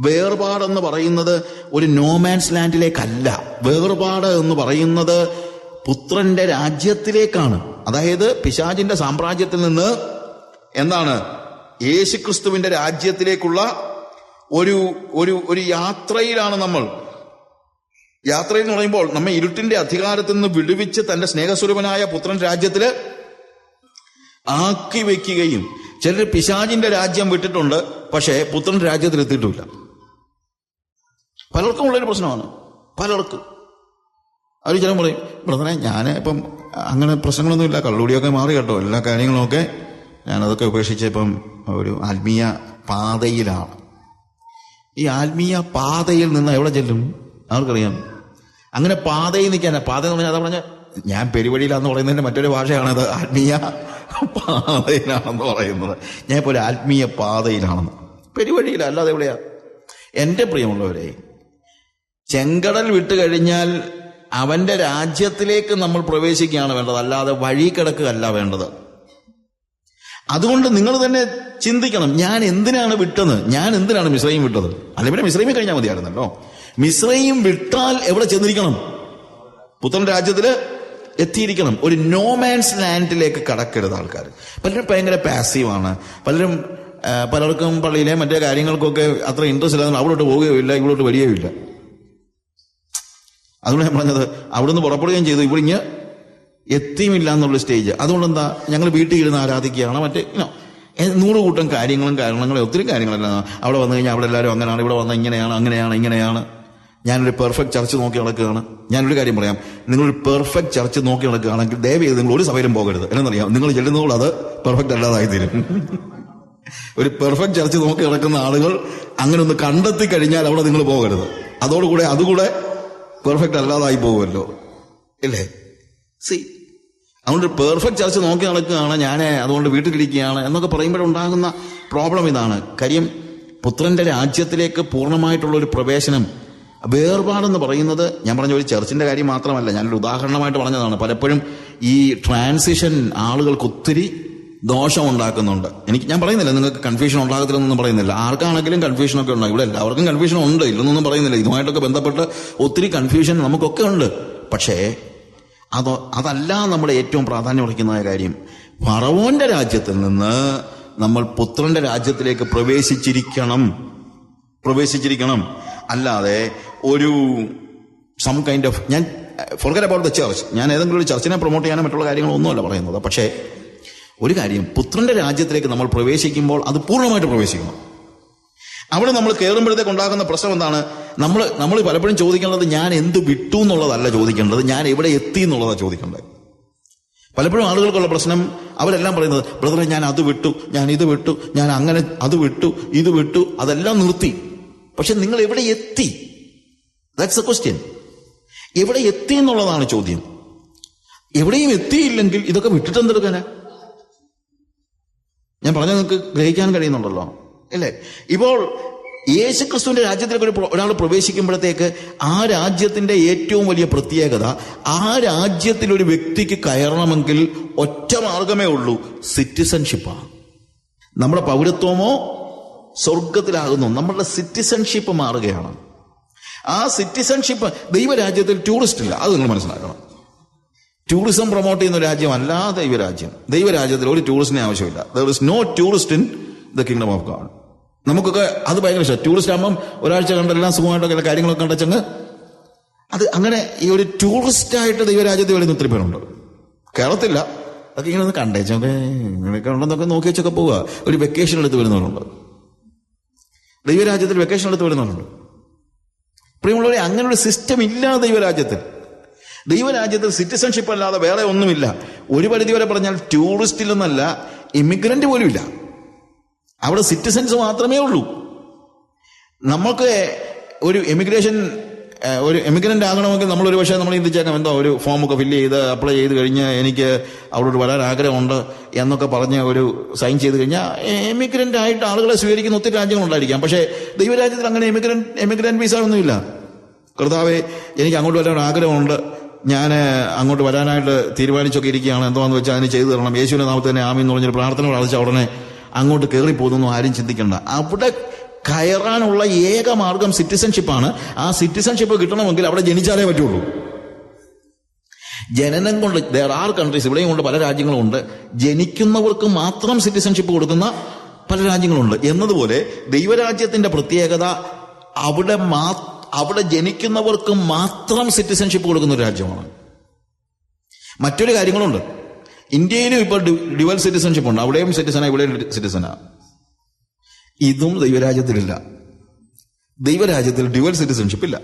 വേർപാടെന്ന് പറയുന്നത് ഒരു നോമാൻസ് ലാൻഡിലേക്കല്ല വേർപാട് എന്ന് പറയുന്നത് പുത്രന്റെ രാജ്യത്തിലേക്കാണ്. അതായത് പിശാചിന്റെ സാമ്രാജ്യത്തിൽ നിന്ന് എന്താണ്? യേശുക്രിസ്തുവിന്റെ രാജ്യത്തിലേക്കുള്ള ഒരു ഒരു ഒരു യാത്രയിലാണ് നമ്മൾ. യാത്ര എന്ന് പറയുമ്പോൾ നമ്മെ ഇരുട്ടിന്റെ അധികാരത്തിൽ നിന്ന് വിടുവിച്ച് തന്റെ സ്നേഹസ്വരൂപനായ പുത്രൻ രാജ്യത്തിൽ ആക്കി വെക്കുകയും ചിലർ പിശാചിന്റെ രാജ്യം വിട്ടിട്ടുണ്ട് പക്ഷേ പുത്രൻ രാജ്യത്തിൽ എത്തിയിട്ടില്ല പലർക്കും ഉള്ളൊരു പ്രശ്നമാണ്. പലർക്കും. അവർ ചില പറയും ബ്രദറെ ഞാൻ ഇപ്പം അങ്ങനെ പ്രശ്നങ്ങളൊന്നുമില്ല കള്ളുടിയൊക്കെ മാറി കേട്ടോ. എല്ലാ കാര്യങ്ങളുമൊക്കെ ഞാനതൊക്കെ ഉപേക്ഷിച്ച് ഇപ്പം ഒരു ആത്മീയ പാതയിലാണ്. ഈ ആത്മീയ പാതയിൽ നിന്ന് എവിടെ ചെല്ലും? ആർക്കറിയാം? അങ്ങനെ പാതയിൽ നിൽക്കാൻ പാത എന്ന് പറഞ്ഞാൽ അതാ പറഞ്ഞ ഞാൻ പെരുവഴിയിലാന്ന് പറയുന്നതിന്റെ മറ്റൊരു ഭാഷയാണത് ആത്മീയ പാതയിലാണെന്ന് പറയുന്നത്. ഞാൻ ഇപ്പോൾ ഒരു ആത്മീയ പാതയിലാണെന്ന്. പെരുവഴിയിലല്ലാതെ എവിടെയാണ് എവിടെയാ? പ്രിയമുള്ളവരെയും പ്രിയമുള്ളവരെ ചെങ്കടൽ വിട്ടു കഴിഞ്ഞാൽ അവന്റെ രാജ്യത്തിലേക്ക് നമ്മൾ പ്രവേശിക്കുകയാണ് വേണ്ടത്. അല്ലാതെ വഴി കിടക്കുകയല്ല വേണ്ടത്. അതുകൊണ്ട് നിങ്ങൾ തന്നെ ചിന്തിക്കണം ഞാൻ എന്തിനാണ് വിട്ടത്? ഞാൻ എന്തിനാണ് മിശ്രയും വിട്ടത്? അല്ലെങ്കിൽ പിന്നെ മിശ്രയും കഴിഞ്ഞാൽ മതിയായിരുന്നല്ലോ. മിശ്രയും വിട്ടാൽ എവിടെ ചെന്നിരിക്കണം? പുത്തൻ രാജ്യത്തിൽ എത്തിയിരിക്കണം. ഒരു നോമാൻസ് ലാൻഡിലേക്ക് കടക്കരുത് ആൾക്കാർ. പലരും ഭയങ്കര പാസീവാണ് പലരും പലർക്കും പള്ളിയിലെ മറ്റേ കാര്യങ്ങൾക്കൊക്കെ അത്ര ഇൻട്രസ്റ്റ് ഇല്ലാതെ അവിടോട്ട് പോവുകയോ ഇല്ല ഇവിടോട്ട് വരികയോ ഇല്ല അതുകൊണ്ട് ഞാൻ പറഞ്ഞത് അവിടുന്ന് പുറപ്പെടുകയും ചെയ്തു. ഇവിടെ ഇങ്ങ് എത്തിയുമില്ല എന്നുള്ള സ്റ്റേജ് അതുകൊണ്ട് എന്താ ഞങ്ങൾ വീട്ടിൽ ഇരുന്ന് ആരാധിക്കുകയാണ്. മറ്റേ ഇനോ നൂറ് കൂട്ടം കാര്യങ്ങളും കാരണങ്ങളും ഒത്തിരി കാര്യങ്ങളെല്ലാം അവിടെ വന്നു കഴിഞ്ഞാൽ അവിടെ എല്ലാവരും അങ്ങനെയാണ് ഇവിടെ വന്നാൽ ഇങ്ങനെയാണ് അങ്ങനെയാണ് ഇങ്ങനെയാണ്. ഞാനൊരു പെർഫെക്റ്റ് ചർച്ച് നോക്കി നടക്കുകയാണ്. ഞാനൊരു കാര്യം പറയാം. നിങ്ങളൊരു പെർഫെക്റ്റ് ചർച്ച് നോക്കി നടക്കുകയാണെങ്കിൽ ദയവ് ചെയ്ത് നിങ്ങൾ ഒരു സഭയിലും പോകരുത്. എന്നറിയാം? നിങ്ങൾ ചെല്ലുന്നതോട് അത് പെർഫെക്റ്റ് അല്ലാതായി തീരും ഒരു പെർഫെക്റ്റ് ചർച്ച് നോക്കി നടക്കുന്ന ആളുകൾ അങ്ങനെ ഒന്ന് കണ്ടെത്തി കഴിഞ്ഞാൽ അവിടെ നിങ്ങൾ പോകരുത്. അതോടുകൂടെ അതുകൂടെ പെർഫെക്റ്റ് അല്ലാതായി പോകുമല്ലോ. ഇല്ലേ? സി അതുകൊണ്ട് പെർഫെക്റ്റ് ചർച്ച് നോക്കി നടക്കുകയാണ്. ഞാൻ അതുകൊണ്ട് വീട്ടിലിരിക്കുകയാണ് എന്നൊക്കെ പറയുമ്പോഴുണ്ടാകുന്ന പ്രോബ്ലം ഇതാണ്. കാര്യം പുത്രന്റെ രാജ്യത്തിലേക്ക് പൂർണമായിട്ടുള്ള ഒരു പ്രവേശനം വേർപാടെന്ന് പറയുന്നത് ഞാൻ പറഞ്ഞ ഒരു ചർച്ചിന്റെ കാര്യം മാത്രമല്ല. ഞാനൊരു ഉദാഹരണമായിട്ട് പറഞ്ഞതാണ്. പലപ്പോഴും ഈ ട്രാൻസിഷൻ ആളുകൾക്ക് ഒത്തിരി ദോഷം ഉണ്ടാക്കുന്നുണ്ട് എനിക്ക് ഞാൻ പറയുന്നില്ല നിങ്ങൾക്ക് കൺഫ്യൂഷൻ ഉണ്ടാകത്തില്ലെന്നൊന്നും പറയുന്നില്ല. ആർക്കാണെങ്കിലും കൺഫ്യൂഷൻ ഒക്കെ ഉണ്ടാകും. ഇവിടെ എല്ലാവർക്കും കൺഫ്യൂഷൻ ഉണ്ട് ഇല്ലെന്നൊന്നും പറയുന്നില്ല. ഇതുമായിട്ടൊക്കെ ബന്ധപ്പെട്ട് ഒത്തിരി കൺഫ്യൂഷൻ നമുക്കൊക്കെ ഉണ്ട്. പക്ഷേ അത് അതല്ല നമ്മുടെ ഏറ്റവും പ്രാധാന്യം അർഹിക്കുന്ന കാര്യം. ഫറവോന്റെ രാജ്യത്തിൽ നിന്ന് നമ്മൾ പുത്രന്റെ രാജ്യത്തിലേക്ക് പ്രവേശിച്ചിരിക്കണം. പ്രവേശിച്ചിരിക്കണം. അല്ലാതെ ഒരു സം കൈൻഡ് ഓഫ് ഞാൻ ഫോർഗറ്റ് അബൌട്ട് ദ ചർച്ച് ഞാൻ ഏതെങ്കിലും ഒരു ചർച്ചിനെ പ്രൊമോട്ട് ചെയ്യാനോ മറ്റുള്ള കാര്യങ്ങളൊന്നുമല്ല പറയുന്നത്. പക്ഷേ ഒരു കാര്യം പുത്രന്റെ രാജ്യത്തിലേക്ക് നമ്മൾ പ്രവേശിക്കുമ്പോൾ അത് പൂർണമായിട്ട് പ്രവേശിക്കണം. അവിടെ നമ്മൾ കയറുമ്പോഴത്തേക്ക് ഉണ്ടാകുന്ന പ്രശ്നം എന്താണ്? നമ്മൾ നമ്മൾ പലപ്പോഴും ചോദിക്കേണ്ടത് ഞാൻ എന്ത് വിട്ടു എന്നുള്ളതല്ല ചോദിക്കേണ്ടത് ഞാൻ എവിടെ എത്തി എന്നുള്ളതാണ് ചോദിക്കേണ്ടത്. പലപ്പോഴും ആളുകൾക്കുള്ള പ്രശ്നം അവരെല്ലാം പറയുന്നത് ബ്രദറെ ഞാൻ അത് വിട്ടു ഞാൻ ഇത് വിട്ടു ഞാൻ അങ്ങനെ അത് വിട്ടു ഇത് വിട്ടു അതെല്ലാം നിർത്തി. പക്ഷെ നിങ്ങൾ എവിടെ എത്തി? ദാറ്റ്സ് എ ക്വസ്റ്റ്യൻ എവിടെ എത്തി എന്നുള്ളതാണ് ചോദ്യം. എവിടെയും എത്തിയില്ലെങ്കിൽ ഇതൊക്കെ വിട്ടിട്ട് എന്തെടുക്കാനാ ഞാൻ പറഞ്ഞത് നിങ്ങൾക്ക് ഗ്രഹിക്കാൻ കഴിയുന്നുണ്ടല്ലോ. അല്ലേ? ഇപ്പോൾ യേശു ക്രിസ്തുവിന്റെ രാജ്യത്തിലേക്ക് ഒരു ഒരാൾ പ്രവേശിക്കുമ്പോഴത്തേക്ക് ആ രാജ്യത്തിന്റെ ഏറ്റവും വലിയ പ്രത്യേകത ആ രാജ്യത്തിൽ ഒരു വ്യക്തിക്ക് കയറണമെങ്കിൽ ഒറ്റ മാർഗമേ ഉള്ളൂ സിറ്റിസൺഷിപ്പാണ്. നമ്മുടെ പൗരത്വമോ സ്വർഗത്തിലാകുന്നു നമ്മളുടെ സിറ്റിസൺഷിപ്പ് മാറുകയാണ്. ആ സിറ്റിസൺഷിപ്പ് ദൈവരാജ്യത്തിൽ ടൂറിസ്റ്റ് ഇല്ല അത് നിങ്ങൾ മനസ്സിലാക്കണം. ടൂറിസം പ്രൊമോട്ട് ചെയ്യുന്ന രാജ്യമല്ല ദൈവരാജ്യം ദൈവരാജ്യത്തിൽ ഒരു ടൂറിസ്റ്റിനെ ആവശ്യമില്ല. There is no tourist in the kingdom of God നമുക്കൊക്കെ അത് ഭയങ്കര ഇഷ്ടം. ടൂറിസ്റ്റ് ആകുമ്പം ഒരാഴ്ച കണ്ട എല്ലാം സുഖമായിട്ടൊക്കെ കാര്യങ്ങളൊക്കെ കണ്ടച്ചങ്ങ് അത് അങ്ങനെ ഈ ഒരു ടൂറിസ്റ്റ് ആയിട്ട് ദൈവരാജ്യത്തിൽ വരുന്ന ഒത്തിരി പേരുണ്ട്. കേരളത്തില്ല. അതൊക്കെ ഇങ്ങനെ ഒന്ന് കണ്ടേച്ചൊക്കെ ഇങ്ങനെയൊക്കെ ഉണ്ടെന്നൊക്കെ നോക്കി വെച്ചൊക്കെ പോവുക ഒരു വെക്കേഷൻ എടുത്ത് വരുന്നവരുണ്ട്. ദൈവരാജ്യത്തിൽ വെക്കേഷൻ എടുത്ത് വരുന്നവരുണ്ട്. പ്രിയമുള്ളവരെ അങ്ങനെ ഒരു സിസ്റ്റം ഇല്ല ദൈവരാജ്യത്തിൽ ദൈവരാജ്യത്തിൽ സിറ്റിസൺഷിപ്പ് അല്ലാതെ വേറെ ഒന്നുമില്ല. ഒരു പരിധി വരെ പറഞ്ഞാൽ ടൂറിസ്റ്റിൽ നിന്നല്ല പോലും ഇല്ല അവിടെ സിറ്റിസൺസ് മാത്രമേ ഉള്ളൂ. നമുക്ക് ഒരു എമിഗ്രേഷൻ ഒരു എമിഗ്രന്റ് ആകണമെങ്കിൽ നമ്മൾ ഒരു പക്ഷേ നമ്മൾ ചിന്തിച്ചേക്കാം എന്തോ ഒരു ഫോമൊക്കെ ഫില്ല് ചെയ്ത് അപ്ലൈ ചെയ്ത് കഴിഞ്ഞ് എനിക്ക് അവിടോട്ട് വരാൻ ആഗ്രഹമുണ്ട് എന്നൊക്കെ പറഞ്ഞ് ഒരു സൈൻ ചെയ്ത് കഴിഞ്ഞാൽ എമിഗ്രന്റ് ആയിട്ട് ആളുകളെ സ്വീകരിക്കുന്ന ഒത്തിരി രാജ്യങ്ങളുണ്ടായിരിക്കാം പക്ഷേ ദൈവരാജ്യത്തിൽ അങ്ങനെ എമിഗ്രന്റ് എമിഗ്രന്റ് വിസ ഒന്നുമില്ല. കർത്താവെ എനിക്ക് അങ്ങോട്ട് വരാൻ ആഗ്രഹമുണ്ട്. ഞാൻ അങ്ങോട്ട് വരാനായിട്ട് തീരുമാനിച്ചൊക്കെ ഇരിക്കുകയാണ്. എന്തോന്ന് വെച്ചാൽ അതിന് ചെയ്തു തരണം. യേശുവിന്റെ നാമത്തിൽ തന്നെ ആമി എന്ന് പറഞ്ഞൊരു പ്രാർത്ഥന പ്രാർത്ഥിച്ച ഉടനെ അങ്ങോട്ട് കയറി പോകുന്നു ആരും ചിന്തിക്കണ്ട. അവിടെ കയറാനുള്ള ഏക മാർഗം സിറ്റിസൺഷിപ്പാണ്. ആ സിറ്റിസൺഷിപ്പ് കിട്ടണമെങ്കിൽ അവിടെ ജനിച്ചാലേ പറ്റുള്ളൂ. ജനനം കൊണ്ട് ദർ ആർ കൺട്രീസ് ഇവിടെയും കൊണ്ട് പല രാജ്യങ്ങളും ഉണ്ട്. ജനിക്കുന്നവർക്ക് മാത്രം സിറ്റിസൺഷിപ്പ് കൊടുക്കുന്ന പല രാജ്യങ്ങളുണ്ട്. എന്നതുപോലെ ദൈവരാജ്യത്തിന്റെ പ്രത്യേകത അവിടെ മാ അവിടെ ജനിക്കുന്നവർക്ക് മാത്രം സിറ്റിസൺഷിപ്പ് കൊടുക്കുന്ന ഒരു രാജ്യമാണ്. മറ്റൊരു കാര്യങ്ങളുണ്ട്. ഇന്ത്യയിലും ഇപ്പോൾ ഡ്യുവൽ സിറ്റിസൺഷിപ്പ് ഉണ്ട്. അവിടെയും സിറ്റിസണാ ഇവിടെയും സിറ്റിസണാ ഇതും ദൈവരാജ്യത്തിലില്ല. ദൈവരാജ്യത്തിൽ ഡ്യുവൽ സിറ്റിസൺഷിപ്പ് ഇല്ല.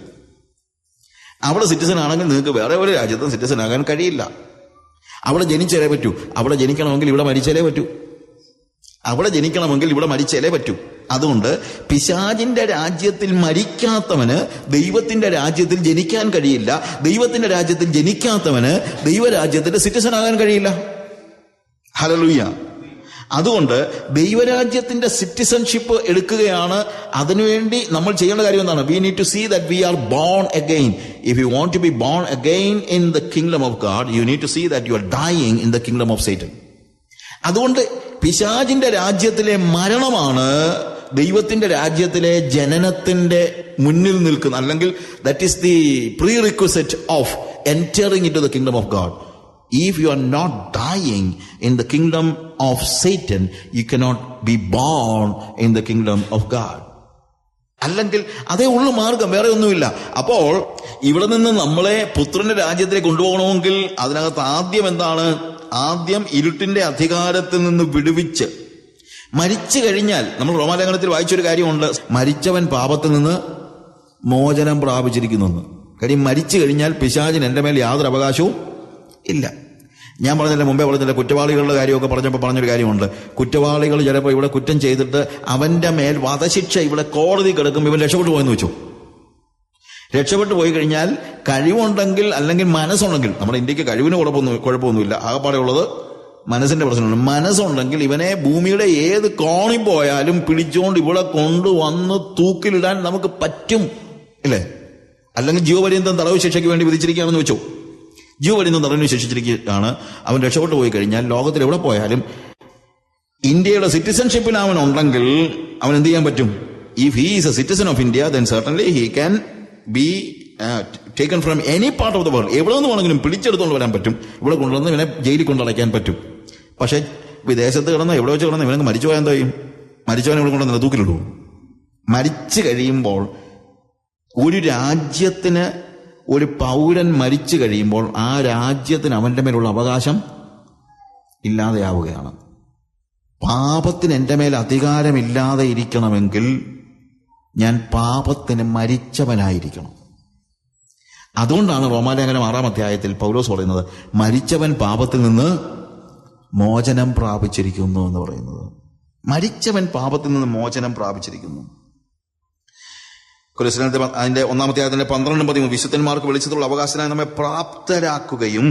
അവിടെ സിറ്റിസൺ ആണെങ്കിൽ നിങ്ങൾക്ക് വേറെ ഒരു രാജ്യത്തും സിറ്റിസൺ ആകാൻ കഴിയില്ല. അവിടെ ജനിച്ചേരേ പറ്റൂ. അവിടെ ജനിക്കണമെങ്കിൽ ഇവിടെ മരിച്ചാലേ പറ്റൂ. അവിടെ ജനിക്കണമെങ്കിൽ ഇവിടെ മരിച്ചാലേ പറ്റൂ. അതുകൊണ്ട് പിശാജിന്റെ രാജ്യത്തിൽ മരിക്കാത്തവന് ദൈവത്തിന്റെ രാജ്യത്തിൽ ജനിക്കാൻ കഴിയില്ല. ദൈവത്തിന്റെ രാജ്യത്തിൽ ജനിക്കാത്തവന് ദൈവരാജ്യത്തിന്റെ സിറ്റിസൺ ആകാൻ കഴിയില്ല. ഹലലുയ്യ അതുകൊണ്ട് ദൈവരാജ്യത്തിന്റെ സിറ്റിസൺഷിപ്പ് എടുക്കുകയാണ്. അതിനുവേണ്ടി നമ്മൾ ചെയ്യേണ്ട കാര്യം എന്താണ്? We need to see that we are born again if you want to be born again in the kingdom of God you need to see that you are dying in the kingdom of Satan അതുകൊണ്ട് പിശാജിന്റെ രാജ്യത്തിലെ മരണമാണ് ദൈവത്തിന്റെ രാജ്യത്തിലെ ജനനത്തിന്റെ മുന്നിൽ നിൽക്കുന്ന. അല്ലെങ്കിൽ that is the prerequisite of entering into the kingdom of God if you are not dying in the kingdom of Satan you cannot be born in the kingdom of God അല്ലെങ്കിൽ അതേ ഉള്ളു മാർഗം വേറെ ഒന്നുമില്ല. അപ്പോൾ ഇവിടെ നിന്ന് നമ്മളെ പുത്രന്റെ രാജ്യത്തിലേക്ക് കൊണ്ടുപോകണമെങ്കിൽ അതിനകത്ത് ആദ്യം എന്താണ്? ആദ്യം ഇരുട്ടിന്റെ അധികാരത്തിൽ നിന്ന് വിടുവിച്ച് മരിച്ചു കഴിഞ്ഞാൽ നമ്മൾ റോമാലേഖനത്തിൽ വായിച്ചൊരു കാര്യമുണ്ട്. മരിച്ചവൻ പാപത്തിൽ നിന്ന് മോചനം പ്രാപിച്ചിരിക്കുന്നു കാര്യം മരിച്ചു കഴിഞ്ഞാൽ പിശാചിന് എന്റെ മേൽ യാതൊരു അവകാശവും ഇല്ല. ഞാൻ പറഞ്ഞതിന്റെ മുമ്പേ പറഞ്ഞില്ല കുറ്റവാളികളുടെ കാര്യമൊക്കെ പറഞ്ഞപ്പോൾ പറഞ്ഞൊരു കാര്യമുണ്ട്. കുറ്റവാളികൾ ചിലപ്പോൾ ഇവിടെ കുറ്റം ചെയ്തിട്ട് അവന്റെ മേൽ വധശിക്ഷ ഇവിടെ കോടതി കിടക്കും ഇവൻ രക്ഷപ്പെട്ടു പോയെന്ന് വെച്ചു. രക്ഷപ്പെട്ടു പോയി കഴിഞ്ഞാൽ കഴിവുണ്ടെങ്കിൽ അല്ലെങ്കിൽ മനസ്സുണ്ടെങ്കിൽ നമ്മുടെ ഇന്ത്യയ്ക്ക് കഴിവിന് കുഴപ്പമൊന്നും കുഴപ്പമൊന്നുമില്ല. ആകെപ്പാടെ ഉള്ളത് മനസ്സിന്റെ പ്രശ്നമുണ്ട്. മനസ്സുണ്ടെങ്കിൽ ഇവനെ ഭൂമിയുടെ ഏത് കോണി പോയാലും പിടിച്ചുകൊണ്ട് ഇവിടെ കൊണ്ടുവന്ന് തൂക്കിലിടാൻ നമുക്ക് പറ്റും. അല്ലേ അല്ലെങ്കിൽ ജീവപര്യന്തം തടവ് ശിക്ഷയ്ക്ക് വേണ്ടി വിധിച്ചിരിക്കുകയാണെന്ന് വെച്ചു. ജീവപര്യന്തം തടവിന് ശിക്ഷിച്ചിരിക്കുകയാണ് അവൻ രക്ഷപ്പെട്ടു പോയി കഴിഞ്ഞാൽ ലോകത്തിൽ എവിടെ പോയാലും ഇന്ത്യയുടെ സിറ്റിസൺഷിപ്പിൽ അവൻ ഉണ്ടെങ്കിൽ അവൻ എന്ത് ചെയ്യാൻ പറ്റും? If he is a citizen of India then certainly he can be taken from any part of the world എവിടെ നിന്ന് വേണമെങ്കിലും പിടിച്ചെടുത്തുകൊണ്ട് വരാൻ പറ്റും. ഇവിടെ കൊണ്ടുവന്ന് ഇവനെ ജയിലിൽ കൊണ്ടടയ്ക്കാൻ പറ്റും. പക്ഷേ വിദേശത്ത് കിടന്ന് എവിടെ വെച്ച് കിടന്ന് ഇവനങ്ങ് മരിച്ചു പോയാൽ എന്താ മരിച്ചവനെ ഇവിടെ കൊണ്ടുവന്ന് തൂക്കിലിടും. മരിച്ചു കഴിയുമ്പോൾ ഒരു രാജ്യത്തിന് ഒരു പൗരൻ മരിച്ചു കഴിയുമ്പോൾ ആ രാജ്യത്തിന് അവന്റെ മേലുള്ള അവകാശം ഇല്ലാതെയാവുകയാണ്. പാപത്തിന് എന്റെ മേൽ അധികാരമില്ലാതെ ഇരിക്കണമെങ്കിൽ ഞാൻ പാപത്തിന് മരിച്ചവനായിരിക്കണം. അതുകൊണ്ടാണ് റോമാലേഖനം ആറാം അധ്യായത്തിൽ പൗലോസ് പറയുന്നത് മരിച്ചവൻ പാപത്തിൽ നിന്ന് മോചനം പ്രാപിച്ചിരിക്കുന്നു എന്ന് പറയുന്നത്. മരിച്ചവൻ പാപത്തിൽ നിന്ന് മോചനം പ്രാപിച്ചിരിക്കുന്നു. കുലസ്നത്തെ അതിന്റെ ഒന്നാമത്തെ അതിന്റെ പന്ത്രണ്ടും പതിമൂന്ന് വിശുദ്ധന്മാർക്ക് വിളിച്ചിട്ടുള്ള അവകാശനായി നമ്മെ പ്രാപ്തരാക്കുകയും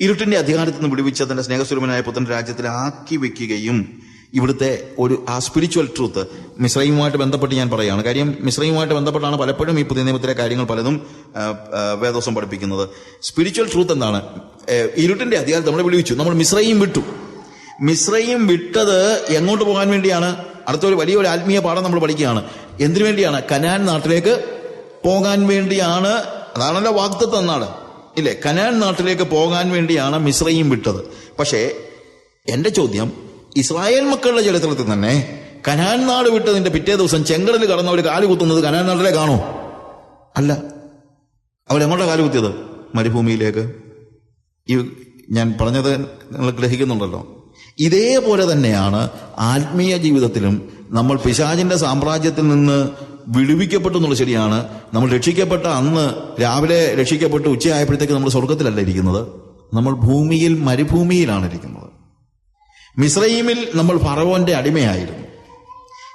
ഇരുട്ടിന്റെ അധികാരത്തിൽ നിന്ന് വിടുവിച്ച് തന്റെ സ്നേഹസ്വരൂപനായ പുത്രൻ രാജ്യത്തിൽ ആക്കി വെക്കുകയും ഇവിടുത്തെ ഒരു ആ സ്പിരിച്വൽ ട്രൂത്ത് മിശ്രയുമായിട്ട് ബന്ധപ്പെട്ട് ഞാൻ പറയുകയാണ്. കാര്യം മിശ്രയുമായിട്ട് ബന്ധപ്പെട്ടാണ് പലപ്പോഴും ഈ പുതിയ നിയമത്തിലെ കാര്യങ്ങൾ പലതും വേദോസം പഠിപ്പിക്കുന്നത്. സ്പിരിച്വൽ ട്രൂത്ത് എന്താണ്? ഇരുട്ടിന്റെ അധികാരം നമ്മളെ വിളിച്ചു നമ്മൾ മിശ്രയും വിട്ടു. മിശ്രയും വിട്ടത് എങ്ങോട്ട് പോകാൻ വേണ്ടിയാണ്? അടുത്തൊരു വലിയൊരു ആത്മീയ പാഠം നമ്മൾ പഠിക്കുകയാണ്. എന്തിനു വേണ്ടിയാണ്? കനാൻ നാട്ടിലേക്ക് പോകാൻ വേണ്ടിയാണ്. അതാണല്ലോ വാക്തത്വം എന്നാണ്. ഇല്ലേ? കനാൻ നാട്ടിലേക്ക് പോകാൻ വേണ്ടിയാണ് മിശ്രയും വിട്ടത്. പക്ഷേ എന്റെ ചോദ്യം ഇസ്രായേൽ മക്കളുടെ ചരിത്രത്തിൽ തന്നെ കനാൻ നാട് വിട്ടതിന്റെ പിറ്റേ ദിവസം ചെങ്കടൽ കടന്നവർ കാൽ കുത്തുന്നത് കനാൻ നാട്ടിലേക്കാണോ? അല്ല. അവരെങ്ങോട്ടാണ് കാൽ കുത്തിയത്? മരുഭൂമിയിലേക്ക്? ഈ ഞാൻ പറഞ്ഞത് നിങ്ങൾ ഗ്രഹിക്കുന്നുണ്ടല്ലോ. ഇതേപോലെ തന്നെയാണ് ആത്മീയ ജീവിതത്തിലും നമ്മൾ പിശാചിന്റെ സാമ്രാജ്യത്തിൽ നിന്ന് വിടുവിക്കപ്പെട്ടു എന്നുള്ളത് ശരിയാണ്. നമ്മൾ രക്ഷിക്കപ്പെട്ട അന്ന് രാവിലെ രക്ഷിക്കപ്പെട്ട് ഉച്ചയായപ്പോഴത്തേക്ക് നമ്മൾ സ്വർഗത്തിലല്ല ഇരിക്കുന്നത്. നമ്മൾ ഭൂമിയിൽ മരുഭൂമിയിലാണ് ഇരിക്കുന്നത്. മിസ്രൈമിൽ നമ്മൾ ഫറവോന്റെ അടിമയായിരുന്നു.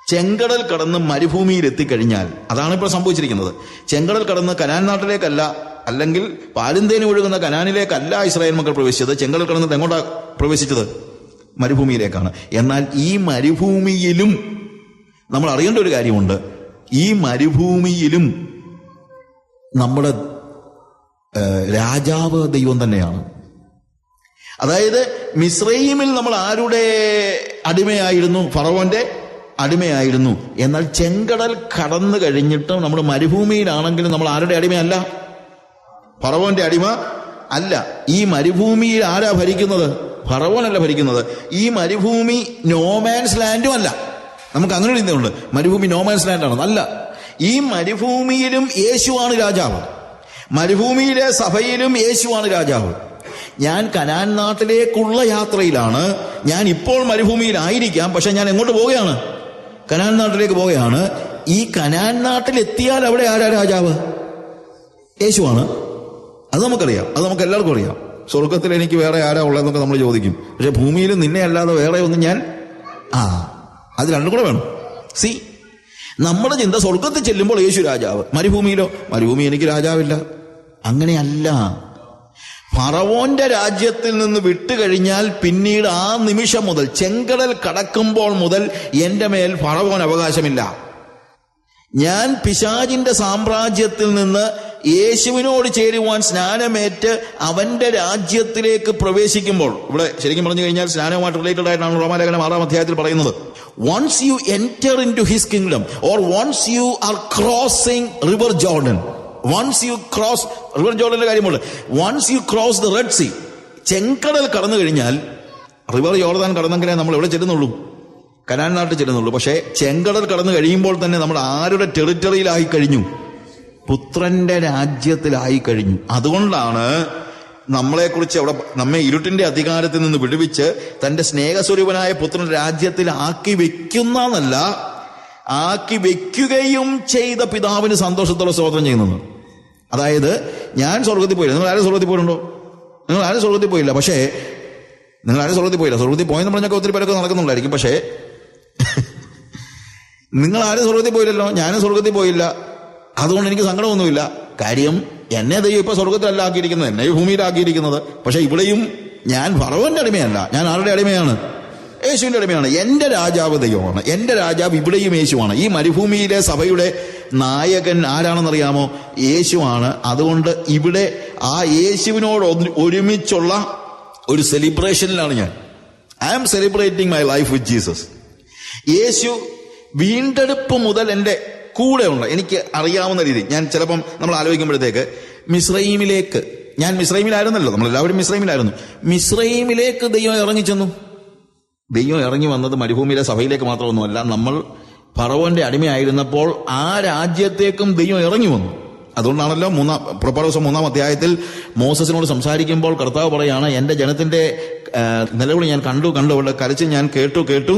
ചെങ്കടൽ കടന്ന് മരുഭൂമിയിൽ എത്തിക്കഴിഞ്ഞാൽ അതാണ് ഇപ്പോൾ സംഭവിച്ചിരിക്കുന്നത്. ചെങ്കടൽ കടന്ന് കനാൻ നാട്ടിലേക്കല്ല അല്ലെങ്കിൽ പാലിന്തേന് ഒഴുകുന്ന കനാനിലേക്കല്ല ഇസ്രായേൽ മക്കൾ പ്രവേശിച്ചത് ചെങ്കൽ കടന്നിട്ട് എങ്ങോട്ടാ പ്രവേശിച്ചത്? മരുഭൂമിയിലേക്കാണ്. എന്നാൽ ഈ മരുഭൂമിയിലും നമ്മൾ അറിയേണ്ട ഒരു കാര്യമുണ്ട്. ഈ മരുഭൂമിയിലും നമ്മുടെ രാജാവ് ദൈവം തന്നെയാണ്. അതായത് മിസ്രൈമിൽ നമ്മൾ ആരുടെ അടിമയായിരുന്നു? ഫറവോന്റെ അടിമയായിരുന്നു. എന്നാൽ ചെങ്കടൽ കടന്നു കഴിഞ്ഞിട്ടും നമ്മൾ മരുഭൂമിയിലാണെങ്കിലും നമ്മൾ ആരുടെ അടിമയല്ല? ഫറവോന്റെ അടിമ അല്ല ഈ മരുഭൂമിയിൽ ആരാ ഭരിക്കുന്നത്? ഫറവോനല്ല ഭരിക്കുന്നത്. ഈ മരുഭൂമി നോമാൻസ് ലാൻഡും അല്ല. നമുക്ക് അങ്ങനെ ഒരു ചിന്തയുണ്ട്. മരുഭൂമി നോമാൻസ് ലാൻഡാണ് അല്ല ഈ മരുഭൂമിയിലും യേശുവാണ് രാജാവ്. മരുഭൂമിയിലെ സഭയിലും യേശുവാണ് രാജാവ്. ഞാൻ കനാൻ നാട്ടിലേക്കുള്ള യാത്രയിലാണ്. ഞാൻ ഇപ്പോൾ മരുഭൂമിയിലായിരിക്കാം. പക്ഷെ ഞാൻ എങ്ങോട്ട് പോവുകയാണ്? കനാൻ നാട്ടിലേക്ക് പോവുകയാണ്. ഈ കനാൻ നാട്ടിൽ എത്തിയാൽ അവിടെ ആരാ രാജാവ്? യേശുവാണ്. അത് നമുക്കറിയാം. അത് നമുക്ക് എല്ലാവർക്കും അറിയാം. സ്വർഗത്തിൽ എനിക്ക് വേറെ ആരാ ഉള്ളതെന്നൊക്കെ നമ്മൾ ചോദിക്കും. പക്ഷെ ഭൂമിയിൽ നിന്നെ അല്ലാതെ വേറെ ഒന്നും ഞാൻ ആ അത് രണ്ടും കൂടെ വേണം. സി നമ്മുടെ ചിന്ത സ്വർഗത്തിൽ ചെല്ലുമ്പോൾ യേശു രാജാവ്. മരുഭൂമിയിലോ? മരുഭൂമി എനിക്ക് രാജാവില്ല. അങ്ങനെയല്ല. ഫറവോന്റെ രാജ്യത്തിൽ നിന്ന് വിട്ടുകഴിഞ്ഞാൽ പിന്നീട് ആ നിമിഷം മുതൽ ചെങ്കടൽ കടക്കുമ്പോൾ മുതൽ എന്റെ മേൽ ഫറവോൻ അവകാശമില്ല. ഞാൻ പിശാചിന്റെ സാമ്രാജ്യത്തിൽ നിന്ന് യേശുവിനോട് ചേരുവാൻ സ്നാനമേറ്റ് അവന്റെ രാജ്യത്തിലേക്ക് പ്രവേശിക്കുമ്പോൾ ഇവിടെ ശരിക്കും പറഞ്ഞു കഴിഞ്ഞാൽ സ്നാനവുമായിട്ട് റിലേറ്റഡ് ആയിട്ടാണ് റോമാലേഖനം ആറാം അധ്യായത്തിൽ പറയുന്നത്. Once you enter into his kingdom or once you are crossing river Jordan once you cross river ജോർഡന്റെ കാര്യമുണ്ട്. Once you cross the red sea ചെങ്കടൽ കടന്നു കഴിഞ്ഞാൽ റിവർ ജോർദാൻ കടന്നെങ്കിലേ നമ്മൾ എവിടെ ചെല്ലുന്നുള്ളൂ? കനാൻ നാട്ടിൽ ചെല്ലുന്നുള്ളൂ. പക്ഷേ ചെങ്കടൽ കടന്നു കഴിയുമ്പോൾ തന്നെ നമ്മൾ ആരുടെ ടെറിറ്ററിയിലായി കഴിഞ്ഞു? പുത്രന്റെ രാജ്യത്തിലായി കഴിഞ്ഞു. അതുകൊണ്ടാണ് നമ്മളെക്കുറിച്ച് അവിടെ നമ്മെ ഇരുട്ടിന്റെ അധികാരത്തിൽ നിന്ന് വിടുവിച്ച് തന്റെ സ്നേഹസ്വരൂപനായ പുത്രൻ രാജ്യത്തിൽ ആക്കി വെക്കുന്ന എന്നല്ല ആക്കി വെക്കുകയും ചെയ്ത പിതാവിന് സന്തോഷത്തോടെ സ്തോത്രം ചെയ്യുന്നത്. അതായത് ഞാൻ സ്വർഗത്തിൽ പോയില്ല. നിങ്ങൾ ആരും സ്വർഗത്തിൽ പോയിട്ടുണ്ടോ? നിങ്ങൾ ആരും സ്വർഗത്തിൽ പോയില്ല. പക്ഷേ നിങ്ങൾ ആരും സ്വർഗത്തിൽ പോയില്ല. സ്വർഗത്തിൽ പോയെന്ന് പറഞ്ഞൊക്കെ ഒത്തിരി പേരൊക്കെ നടക്കുന്നുണ്ടായിരിക്കും. പക്ഷേ നിങ്ങൾ ആരും സ്വർഗത്തിൽ പോയില്ലല്ലോ ഞാനും സ്വർഗത്തിൽ പോയില്ല. അതുകൊണ്ട് എനിക്ക് സങ്കടമൊന്നുമില്ല. കാര്യം എന്നെ ദൈവം ഇപ്പൊ സ്വർഗത്തിലല്ല ആക്കിയിരിക്കുന്നത് എന്നെ ഭൂമിയിലാക്കിയിരിക്കുന്നത് പക്ഷെ ഇവിടെയും ഞാൻ ഭറവന്റെ അടിമയല്ല ഞാൻ ആരുടെ അടിമയാണ്? യേശുവിന്റെ അടിമയാണ്. എന്റെ രാജാവ് ദൈവമാണ്. എന്റെ രാജാവ് ഇവിടെയും യേശുവാണ്. ഈ മരുഭൂമിയിലെ സഭയുടെ നായകൻ ആരാണെന്നറിയാമോ? യേശുവാണ്. അതുകൊണ്ട് ഇവിടെ ആ യേശുവിനോട് ഒരുമിച്ചുള്ള ഒരു സെലിബ്രേഷനിലാണ് ഞാൻ. I am celebrating my life with Jesus യേശു വീണ്ടെടുപ്പ് മുതൽ എന്റെ കൂടെ ഉള്ള എനിക്ക് അറിയാവുന്ന രീതി. ഞാൻ ചിലപ്പം നമ്മൾ ആലോചിക്കുമ്പോഴത്തേക്ക് മിസ്രൈമിലേക്ക് ഞാൻ മിസ്രൈമിലായിരുന്നല്ലോ നമ്മൾ എല്ലാവരും മിസ്രൈമിലായിരുന്നു മിസ്രൈമിലേക്ക് ദൈവം ഇറങ്ങി ചെന്നു. ദൈവം ഇറങ്ങി വന്നത് മരുഭൂമിയിലെ സഭയിലേക്ക് മാത്രമൊന്നുമല്ല നമ്മൾ ഫറവോന്റെ അടിമയായിരുന്നപ്പോൾ ആ രാജ്യത്തേക്കും ദൈവം ഇറങ്ങി വന്നു. അതുകൊണ്ടാണല്ലോ മൂന്നാം പുറപ്പാട് ദിവസം മൂന്നാം അധ്യായത്തിൽ മോസസിനോട് സംസാരിക്കുമ്പോൾ കർത്താവ് പറയാണ് എന്റെ ജനത്തിന്റെ ആ, നിലവിളി ഞാൻ കണ്ടു കണ്ടു അവളുടെ കരച്ച് ഞാൻ കേട്ടു കേട്ടു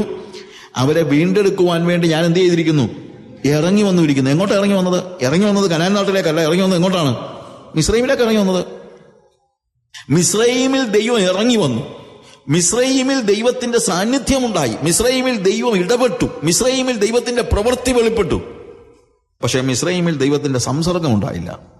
അവരെ വീണ്ടെടുക്കുവാൻ വേണ്ടി ഞാൻ എന്ത് ചെയ്തിരിക്കുന്നു? ഇറങ്ങി വന്നു വന്നിരിക്കുന്നു എങ്ങോട്ട് ഇറങ്ങി വന്നത്? ഇറങ്ങി വന്നത് കനാൻ നാട്ടിലേക്കല്ല. ഇറങ്ങി വന്നത് എങ്ങോട്ടാണ്? മിസ്രൈമിലേക്ക് ഇറങ്ങി വന്നത്. മിസ്രൈമിൽ ദൈവം ഇറങ്ങി വന്നു. മിസ്രൈമിൽ ദൈവത്തിന്റെ സാന്നിധ്യമുണ്ടായി. മിസ്രൈമിൽ ദൈവം ഇടപെട്ടു. മിസ്രൈമിൽ ദൈവത്തിന്റെ പ്രവൃത്തി വെളിപ്പെട്ടു. പക്ഷേ മിസ്രൈമിൽ ദൈവത്തിന്റെ സംസർഗം ഉണ്ടായില്ല.